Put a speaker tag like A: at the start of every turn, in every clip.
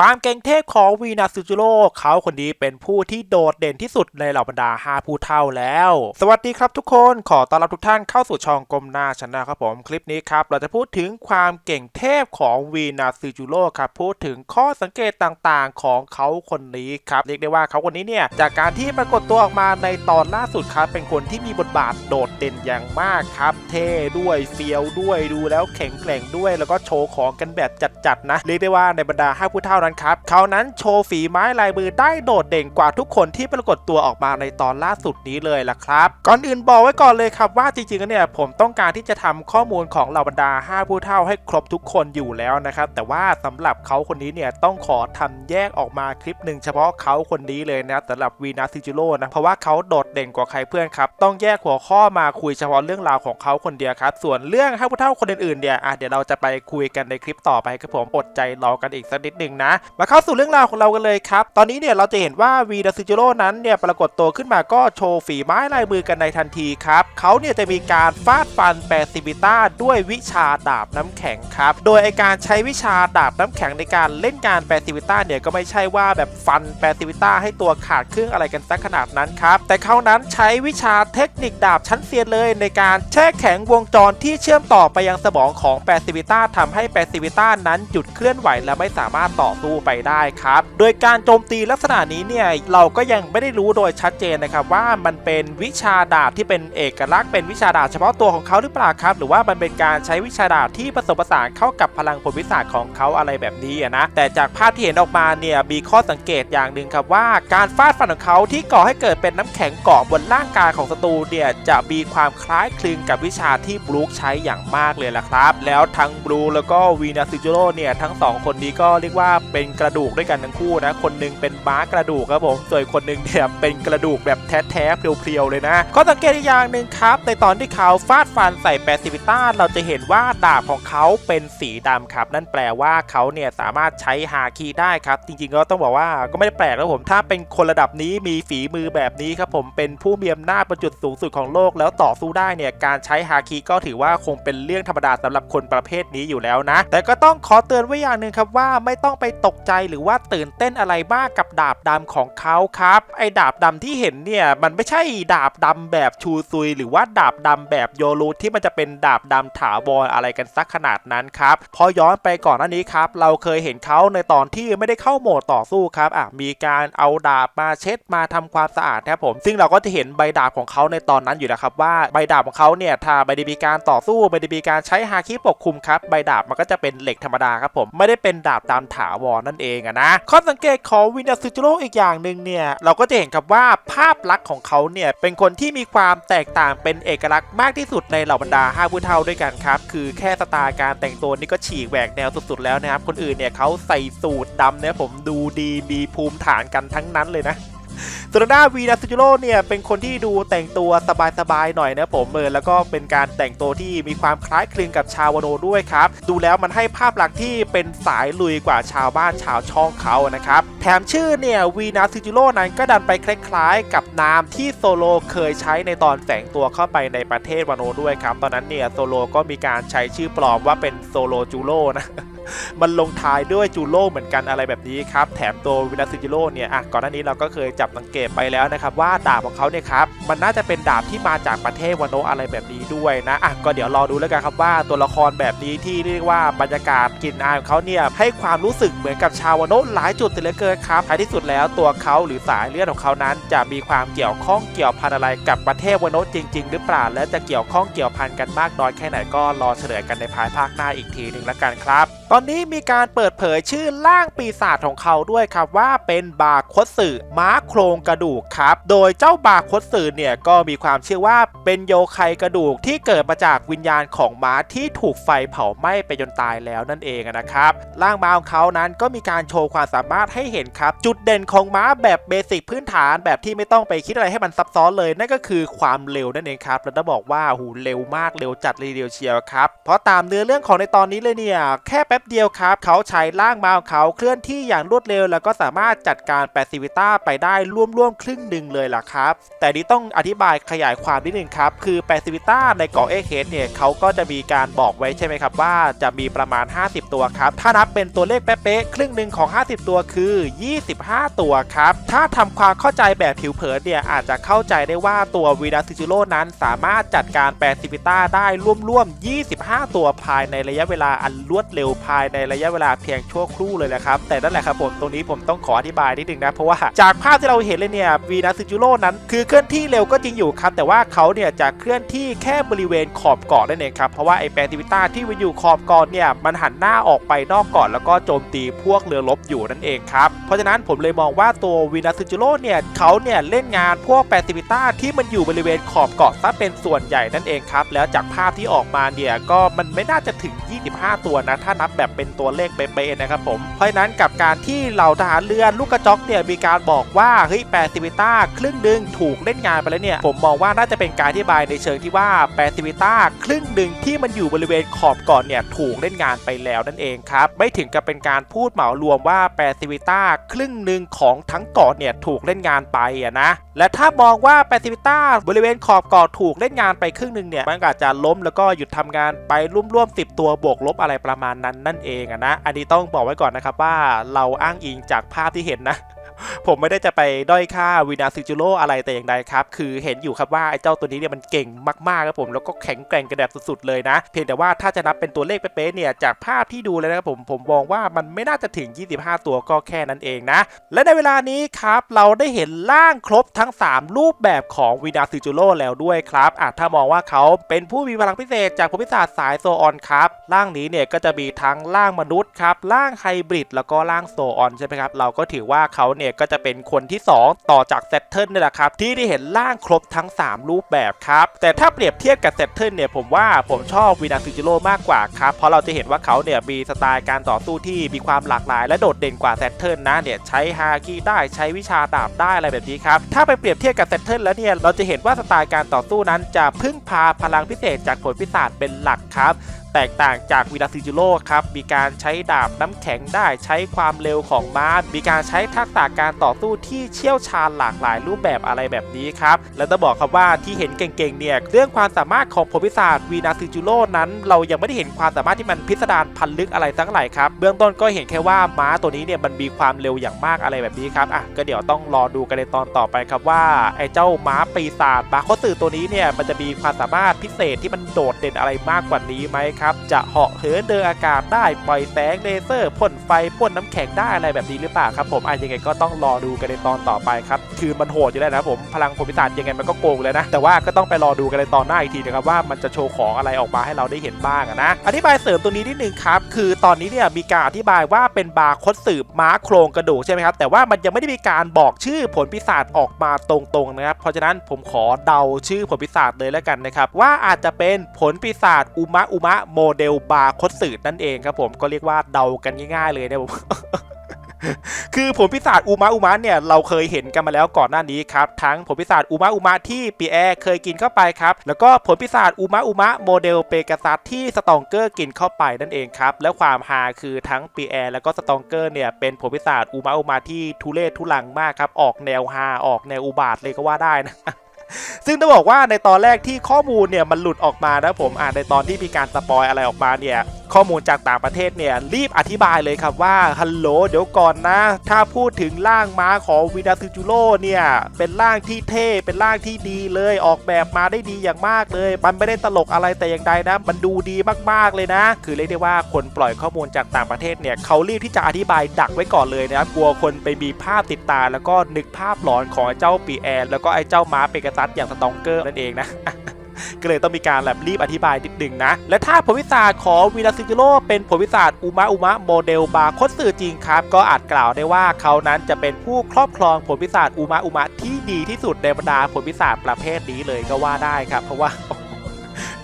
A: ความเก่งเทพของวีนาซูจูโร่เขาคนนี้เป็นผู้ที่โดดเด่นที่สุดในเหล่าบรรดา 5 ผู้เท่าแล้ว สวัสดีครับทุกคนขอต้อนรับทุกท่านเข้าสู่ช่องกลมหน้าชนะครับผมคลิปนี้ครับ เราจะพูดถึงความเก่งเทพของวีนาซูจูโร่ครับ พูดถึงข้อสังเกตต่างๆ ของเขาคนนี้ครับเรียกได้ว่าเขาคนนี้เนี่ยจากการที่ปรากฏตัวออกมาในตอนล่าสุดครับเป็นคนที่มีบทบาทโดดเด่นอย่างมากครับ เท่ด้วยเฟียวด้วยดูแล้วแข็งแกร่งด้วย แล้วก็โชว์ของกันแบบจัดๆนะเรียกได้ว่าในบรรดา 5 ผู้เท่านั้นครับเขานั้นโชว์ฝีไม้ลายมือได้โดดเด่นกว่าทุกคนที่ปรากฏตัวออกมาในตอนล่าสุดนี้เลยล่ะครับ ก่อนอื่นบอกไว้ก่อนเลยครับว่าจริงๆเนี่ยผมต้องการที่จะทำข้อมูลของเหล่าบรรดา 5 ผู้เท่าให้ครบทุกคนอยู่แล้วนะครับแต่ว่าสำหรับเขาคนนี้เนี่ยต้องขอทำแยกออกมาคลิปหนึ่งเฉพาะเขาคนนี้เลยนะสำหรับวีนาซิจิโร่นะเพราะว่าเขาโดดเด่นกว่าใครเพื่อนครับต้องแยกหัวข้อมาคุยเฉพาะเรื่องราวของเขาคนเดียวครับส่วนเรื่องห้าผู้เท่าคนอื่นๆเนี่ยอะเดี๋ยวเราจะไปคุยกันในคลิปต่อไปครับผมอดใจรอกันอีกสักนิดหนึ่งนะมาเข้าสู่เรื่องราวของเรากันเลยครับ ตอนนี้เนี่ยเราจะเห็นว่าวีดาซิจิโร่นั้นเนี่ยปรากฏตัวขึ้นมาก็โชว์ฝีไม้ลายมือกันในทันทีครับเขาเนี่ยจะมีการฟาดฟันแปซิบิต้าด้วยวิชาดาบน้ำแข็งครับ โดยไอการใช้วิชาดาบน้ำแข็งในการเล่นการแปซิบิต้าเนี่ยก็ไม่ใช่ว่าแบบฟันแปซิบิต้าให้ตัวขาดครึ่งอะไรกันสักขนาดนั้นครับ แต่เขานั้นใช้วิชาเทคนิคดาบชั้นเซียนเลยในการแช่แข็งวงจรที่เชื่อมต่อไปยังสมองของแปซิบิต้าทำให้แปซิบิต้านั้นหยุดเคลื่อนไหวและไม่สามารถต่อสไปได้ครับ โดยการโจมตีลักษณะนี้เนี่ยเราก็ยังไม่ได้รู้โดยชัดเจนนะครับว่ามันเป็นวิชาดาบที่เป็นเอกลักษณ์เป็นวิชาดาบเฉพาะตัวของเขาหรือเปล่าครับ หรือว่ามันเป็นการใช้วิชาดาบที่ผสมผสานเข้ากับพลังผลวิสาของเขาอะไรแบบนี้นะแต่จากภาพที่เห็นออกมาเนี่ยมีข้อสังเกตอย่างหนึ่งครับว่าการฟาดฟันของเขาที่ก่อให้เกิดเป็นน้ำแข็งเกาะบนร่างกายของศัตรูเนี่ยจะมีความคล้ายคลึงกับวิชาที่บลูคใช้อย่างมากเลยล่ะครับ แล้วทั้งบลูแล้วก็วีนาซิจูโร่เนี่ยทั้งสองคนนี้ก็เรียกว่าเเป็นกระดูกด้วยกันทั้งคู่นะ คนหนึงเป็นม้ากระดูกครับผม ส่วนคนหนึงเนี่ยเป็นกระดูกแบบแท้ๆเพรียวๆเลยนะข้อสังเกตอีกอย่างหนึ่งครับ ในตอนที่เขาฟาดฟันใส่แปซิฟิต้าเราจะเห็นว่าดาบของเขาเป็นสีดำครับ นั่นแปลว่าเขาเนี่ยสามารถใช้ฮาคีได้ครับ จริงๆก็ต้องบอกว่าก็ไม่ได้แปลกนะผมถ้าเป็นคนระดับนี้มีฝีมือแบบนี้ครับผมเป็นผู้มีอำนาจประจุดสูงสุดของโลกแล้วต่อสู้ได้เนี่ยการใช้ฮาคีก็ถือว่าคงเป็นเรื่องธรรมดาสำหรับคนประเภทนี้อยู่แล้วนะ แต่ก็ต้องขอเตือนไว้อย่างหนึ่งครับว่าไม่ต้องไปตกใจหรือว่าตื่นเต้นอะไรมากกับดาบดำของเขาครับ ไอ้ดาบดำที่เห็นเนี่ย มันไม่ใช่ดาบดำแบบชูซุย หรือว่าดาบดำแบบโยรูที่มันจะเป็นดาบดำถาวรอะไรกันสักขนาดนั้นครับพอย้อนไปก่อนหน้านี้ครับ เราเคยเห็นเขาในตอนที่ไม่ได้เข้าโหมดต่อสู้ครับอะมีการเอาดาบมาเช็ดมาทำความสะอาดครับผม ซึ่งเราก็จะเห็นใบดาบของเขาในตอนนั้นอยู่นะครับว่าใบดาบของเขาเนี่ยถ้าไม่ได้มีการต่อสู้ไม่ได้มีการใช้ฮาคิปกคุมครับใบดาบมันก็จะเป็นเหล็กธรรมดาครับผมไม่ได้เป็นดาบดำถาวรนั่นเองอะนะข้อสังเกตของวินาซูจิโร่อีกอย่างหนึ่งเนี่ยเราก็จะเห็นครับว่าภาพลักษณ์ของเขาเนี่ยเป็นคนที่มีความแตกต่างเป็นเอกลักษณ์มากที่สุดในเหล่าบรรดา5้าผู้เท่าด้วยกันครับคือแค่สไตล์การแต่งตัวนี่ก็ฉีกแหวกแนวสุดๆแล้วนะครับคนอื่นเนี่ยเขาใส่สูทดำเนี่ยผมดูดีมีภูมิฐานกันทั้งนั้นเลยนะ ส่วนางด้าวีนาซูจิโร่เนี่ยเป็นคนที่ดูแต่งตัวสบายๆหน่อยนะผมเออแล้วก็เป็นการแต่งตัวที่มีความคล้ายคลึงกับชาววโนด้วยครับ ดูแล้วมันให้ภาพลักษณ์ที่เป็นสายลุยกว่าชาวบ้านชาวช่องเขานะครับ แถมชื่อเนี่ยวีนาซูจิโร่นั้นก็ดันไปคล้ายๆ กับนามที่โซโลเคยใช้ในตอนแฝงตัวเข้าไปในประเทศวโนด้วยครับ ตอนนั้นเนี่ยโซโลก็มีการใช้ชื่อปลอมว่าเป็นโซโลจูโร่นะ มันลงท้ายด้วยจูโร่เหมือนกันอะไรแบบนี้ครับ แถมตัววินาซิจิโร่เนี่ยอะก่อนหน้านี้เราก็เคยจับสังเกตไปแล้วนะครับ ว่าดาบของเขาเนี่ยครับ มันน่าจะเป็นดาบที่มาจากประเทศวานโนอะไรแบบนี้ด้วยนะอะก็เดี๋ยวรอดูแล้วกันครับว่าตัวละครแบบนี้ที่เรียกว่าบรรยากาศกลิ่นอายของเขาเนี่ยให้ความรู้สึกเหมือนกับชาววานโนหลายจุดเลือเกินครับท้ายที่สุดแล้วตัวเขาหรือสายเลือดของเขานั้น จะมีความเกี่ยวข้องเกี่ยวพันอะไรกับประเทศวานโนจริง ๆ หรือเปล่า และจะเกี่ยวข้องเกี่ยวพันกันมากน้อยแค่ไหนก็รอเฉลยกันในภายภาคหน้าอีกทีหนึ่งแล้วกันครับตอนนี้มีการเปิดเผยชื่อร่างปีศาจของเขาด้วยครับว่าเป็นบาคตสึม้าโครงกระดูกครับ โดยเจ้าบาคตสึเนี่ยก็มีความเชื่อว่าเป็นโยไคกระดูกที่เกิดมาจากวิญญาณของม้าที่ถูกไฟเผาไหม้ไปจนตายแล้วนั่นเองนะครับร่างม้าของเขานั้นก็มีการโชว์ความสามารถให้เห็นครับ จุดเด่นของม้าแบบเบสิกพื้นฐานแบบที่ไม่ต้องไปคิดอะไรให้มันซับซ้อนเลยนั่นก็คือความเร็วนั่นเองครับแล้วต้องบอกว่าหูเร็วมากเร็วจัดเลยเดียวเชียวครับเพราะตามเนื้อเรื่องของในตอนนี้เลยเนี่ยแค่แป๊บเดียวครับ เขาใช้ร่างมาของเขาเคลื่อนที่อย่างรวดเร็ว แล้วก็สามารถจัดการแปซิวิต้าไปได้ร่วมๆครึ่งหนึ่งเลยล่ะครับ แต่นี้ต้องอธิบายขยายความนิดนึงครับ คือแปซิวิต้าในเกาะเอเคสเนี่ยเขาก็จะมีการบอกไว้ใช่ไหมครับว่าจะมีประมาณ 50 ตัวครับ ถ้านับเป็นตัวเลขเป๊ะๆครึ่งหนึ่งของ 50 ตัวคือ 25 ตัวครับ ถ้าทำความเข้าใจแบบผิวเผินเนี่ยอาจจะเข้าใจได้ว่าตัววีนาซิจูโร่นั้นสามารถจัดการแปซิวิต้าได้ร่วมๆ25 ตัวภายในระยะเวลาอันรวดเร็วภายในระยะเวลาเพียงชั่วครู่เลยแหละครับ แต่นั่นแหละครับผมตรงนี้ผมต้องขออธิบายนิดนึงนะ เพราะว่าจากภาพที่เราเห็นเลยเนี่ยวีนาซิจูโร่นั้นคือเคลื่อนที่เร็วก็จริงอยู่ครับ แต่ว่าเขาเนี่ยจะเคลื่อนที่แค่บริเวณขอบเกาะนั่นเองครับ เพราะว่าไอแปซิวิต้าที่มันอยู่ขอบเกาะเนี่ยมันหันหน้าออกไปนอกเกาะแล้วก็โจมตีพวกเรือรบอยู่นั่นเองครับ เพราะฉะนั้นผมเลยมองว่าตัววีนาซิจูโร่เนี่ยเขาเนี่ยเล่นงานพวกแปซิวิต้าที่มันอยู่บริเวณขอบเกาะซะเป็นส่วนใหญ่นั่นเองครับแล้วจากภาพที่ออกมาเนี่ยก็มันไม่น่าจะถึง 25 ตัวนะถ้านับแบบเป็นตัวเลขเป๊ะๆนะครับผมเพราะฉะนั้นกับการที่เหล่าทหารเรือลูกกระจอกเนี่ยมีการบอกว่าเฮ้ยแปซิวิต้าครึ่งหนึ่งถูกเล่นงานไปแล้วเนี่ยผมมองว่าน่าจะเป็นการอธิบายในเชิงที่ว่าแปซิวิต้าครึ่งหนึ่งที่มันอยู่บริเวณขอบเกาะเนี่ยถูกเล่นงานไปแล้วนั่นเองครับไม่ถึงกับเป็นการพูดเหมารวมว่าแปซิวิต้าครึ่งหนึ่งของทั้งเกาะเนี่ยถูกเล่นงานไปอะนะและถ้ามองว่าแปซิฟิต้าบริเวณขอบเกาะถูกเล่นงานไปครึ่งหนึ่งเนี่ยมันอาจจะล้มแล้วก็หยุดทำงานไปร่วมๆ10ตัวบวกลบอะไรประมาณนั้นนั่นเองอะนะ อันนี้ต้องบอกไว้ก่อนนะครับว่าเราอ้างอิงจากภาพที่เห็นนะ ผมไม่ได้จะไปด้อยค่าวินาซิจูโรอะไรแต่อย่างใดครับ คือเห็นอยู่ครับว่าไอ้เจ้าตัวนี้เนี่ยมันเก่งมากๆครับผมแล้วก็แข็งแกร่งกระแดบสุดๆเลยนะ เพียงแต่ว่าถ้าจะนับเป็นตัวเลขเป๊ะๆเนี่ยจากภาพที่ดูเลยนะครับผมผมมองว่ามันไม่น่าจะถึง 25 ตัวก็แค่นั้นเองนะ และในเวลานี้ครับเราได้เห็นร่างครบทั้ง 3 รูปแบบของวินาซิจูโร่แล้วด้วยครับอาจถ้ามองว่าเขาเป็นผู้มีพลังพิเศษจากภูมิศาสตร์สายโซออนครับร่างนี้เนี่ยก็จะมีทั้งร่างมนุษย์ครับร่างไฮบริดแล้วก็ร่างโซออนใช่ไหมครับเราก็ถือว่าเขาเนี่ยก็จะเป็นคนที่ 2 ต่อจากเซตเทิลนี่แหละครับที่ได้เห็นร่างครบทั้ง 3 รูปแบบครับแต่ถ้าเปรียบเทียบกับเซตเทิลเนี่ยผมว่าผมชอบวินาซิจิโร่มากกว่าครับเพราะเราจะเห็นว่าเขาเนี่ยมีสไตล์การต่อสู้ที่มีความหลากหลาย และโดดเด่นกว่าเซตเทิลนะเนี่ยใช้ฮาคิได้ใช้วิชาดาบได้อะไรแบบนี้ครับถ้าไปเปรียบเทียบกับเซตเทิลแล้วเนี่ยเราจะเห็นว่าสไตล์การต่อสู้นั้นจะพึ่งพาพลังพิเศษจากผลพิศาจเป็นหลักครับ แตกต่างจากวินาซิจูโร่ครับ มีการใช้ดาบน้ำแข็งได้ใช้ความเร็วของม้า มีการใช้ทักษะการต่อสู้ที่เชี่ยวชาญหลากหลายรูปแบบอะไรแบบนี้ครับ และต้องบอกครับว่าที่เห็นเก่งๆ เนี่ย เรื่องความสามารถของผลพิศาจวีนาซิจูโร่นั้น เรายังไม่ได้เห็นความสามารถที่มันพิสดารพันลึกอะไรสักเท่าไหร่ครับ เบื้องต้นก็เห็นแค่ว่าม้าตัวนี้เนี่ยมันมีความเร็วอย่างมากอะไรแบบนี้ครับอะก็เดี๋ยวต้องรอดูกันในตอนต่อไปครับว่าไอ้เจ้าม้าปีศาจบาโคสึตัวนี้เนี่ยมันจะมีความสามารถพิเศษที่มันโดดเด่นอะไรมากกว่านี้ไหมครับจะเหาะเหินเดินอากาศได้ปล่อยแสงเลเซอร์พ่นไฟพ่นน้ำแข็งได้อะไรแบบนี้หรือเปล่าครับผมอะยังไงก็ต้องรอดูกันในตอนต่อไปครับคือมันโหดอยู่แล้วนะผมพลังผลพิศาจยังไงมันก็โกงเลยนะ แต่ว่าก็ต้องไปรอดูกันในตอนหน้าอีกทีนะครับว่ามันจะโชว์ของอะไรออกมาให้เราได้เห็นบ้างนะอธิบายเสริมตรงนี้นิดนึงครับคือตอนนี้เนี่ยมีการอธิบายว่าเป็นบาร์คดสืบม้าโครงกระดูกใช่ไหมครับแต่ว่ามันยังไม่ได้มีการบอกชื่อผลพิศาจออกมาตรงๆนะครับเพราะฉะนั้นผมขอเดาชื่อผลพิศาจเลยแล้วกันนะครับว่าอาจจะเป็นผลปีศาจอุมะอุมะโมเดลบาร์คดสืบนั่นเองครับผมก็เรียกว่าเดากันง่ายๆเลยนะผมคือผลพิศาจอูมาอูมาเนี่ยเราเคยเห็นกันมาแล้วก่อนหน้านี้ครับทั้งผลพิศาจอูมาอูมาที่ปีแอร์เคยกินเข้าไปครับแล้วก็ผลพิศาจอูมาอูมาโมเดลเปกาซัสที่สตองเกอร์กินเข้าไปนั่นเองครับแล้วความฮาคือทั้งปีแอร์แล้วก็สตองเกอร์เนี่ยเป็นผลพิศาจอูมาอูมาที่ทุเรศทุลังมากครับออกแนวฮาออกแนวอุบาทเลยก็ว่าได้นะ ซึ่งต้องบอกว่าในตอนแรกที่ข้อมูลเนี่ยมันหลุดออกมานะผมอ่านในตอนที่มีการสปอยอะไรออกมาเนี่ย ข้อมูลจากต่างประเทศเนี่ยรีบอธิบายเลยครับว่าฮัลโหลเดี๋ยวก่อนนะ ถ้าพูดถึงร่างม้าของวินาซึจูโร่เนี่ยเป็นร่างที่เท่เป็นร่างที่ดีเลยออกแบบมาได้ดีอย่างมากเลย มันไม่ได้ตลกอะไรแต่อย่างใดนะ มันดูดีมากๆเลยนะ คือเรียกได้ว่าคนปล่อยข้อมูลจากต่างประเทศเนี่ยเขารีบที่จะอธิบายดักไว้ก่อนเลยนะครับกลัวคนไปมีภาพติดตา แล้วก็นึกภาพหลอนของไอ้เจ้าปีแอนแล้วก็ไอ้เจ้าม้าเปกาซัสอย่างสตองเกอร์นั่นเองนะ ก็เลยต้องมีการแบบรีบอธิบายนิดหนึ่งนะ และถ้าผลวิสาของวีราซิจิโร่เป็นผลวิสาอุมะอุมะโมเดลบาโคตสื่อจริงครับ ก็อาจกล่าวได้ว่าเขานั้นจะเป็นผู้ครอบครองผลวิสาอุมะอุมะที่ดีที่สุดในบรรดาผลวิสาประเภทนี้เลยก็ว่าได้ครับ เพราะว่า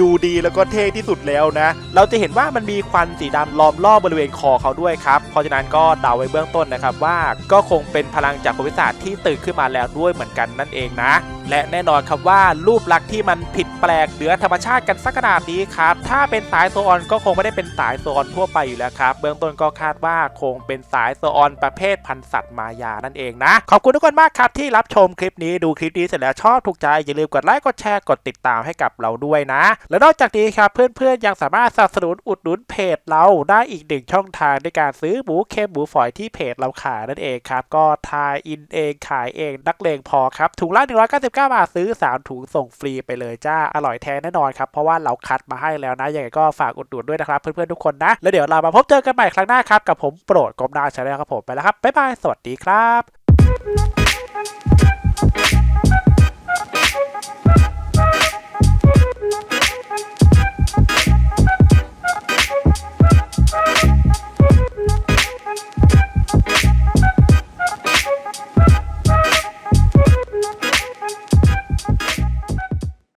A: ดูดีแล้วก็เท่ที่สุดแล้วนะ เราจะเห็นว่ามันมีควันสีดำล้อมรอบบริเวณคอเขาด้วยครับ เพราะฉะนั้นก็เดาไว้เบื้องต้นนะครับว่าก็คงเป็นพลังจากผลวิศาจที่ตื่นขึ้นมาแล้วด้วยเหมือนกันนั่นเองนะ และแน่นอนครับว่ารูปลักษณ์ที่มันผิดแปลกเหนือธรรมชาติกันสักขนาดนี้ครับ ถ้าเป็นสายโซออนก็คงไม่ได้เป็นสายโซออนทั่วไปอยู่แล้วครับ เบื้องต้นก็คาดว่าคงเป็นสายโซออนประเภทพันธุ์สัตว์มายานั่นเองนะ ขอบคุณทุกคนมากครับที่รับชมคลิปนี้ดูคลิปนี้เสร็จแล้วชอบถูกใจอย่าลืมกดไลค์กดแชร์กดติดตามให้กับเราด้วยนะและนอกจากนี้ครับเพื่อนๆยังสามารถสนับสนุนอุดหนุนเพจเราได้อีกหนึ่งช่องทางในการซื้อหมูเค็มหมูฝอยที่เพจเราขายนั่นเองครับ ก็ทายอินเองขายเองนักเลงพอครับ ถุงละ 199 บาทซื้อ 3 ถุงส่งฟรีไปเลยจ้า อร่อยแท้แน่นอนครับ เพราะว่าเราคัดมาให้แล้วนะ ยังไงก็ฝากอุดหนุนด้วยนะครับเพื่อนๆทุกคนนะ แล้วเดี๋ยวเรามาพบเจอกันใหม่ครั้งหน้าครับกับผมโปรดกรมนาชาแนลครับผมไปแล้วครับบ๊ายบายสวัสดีครับ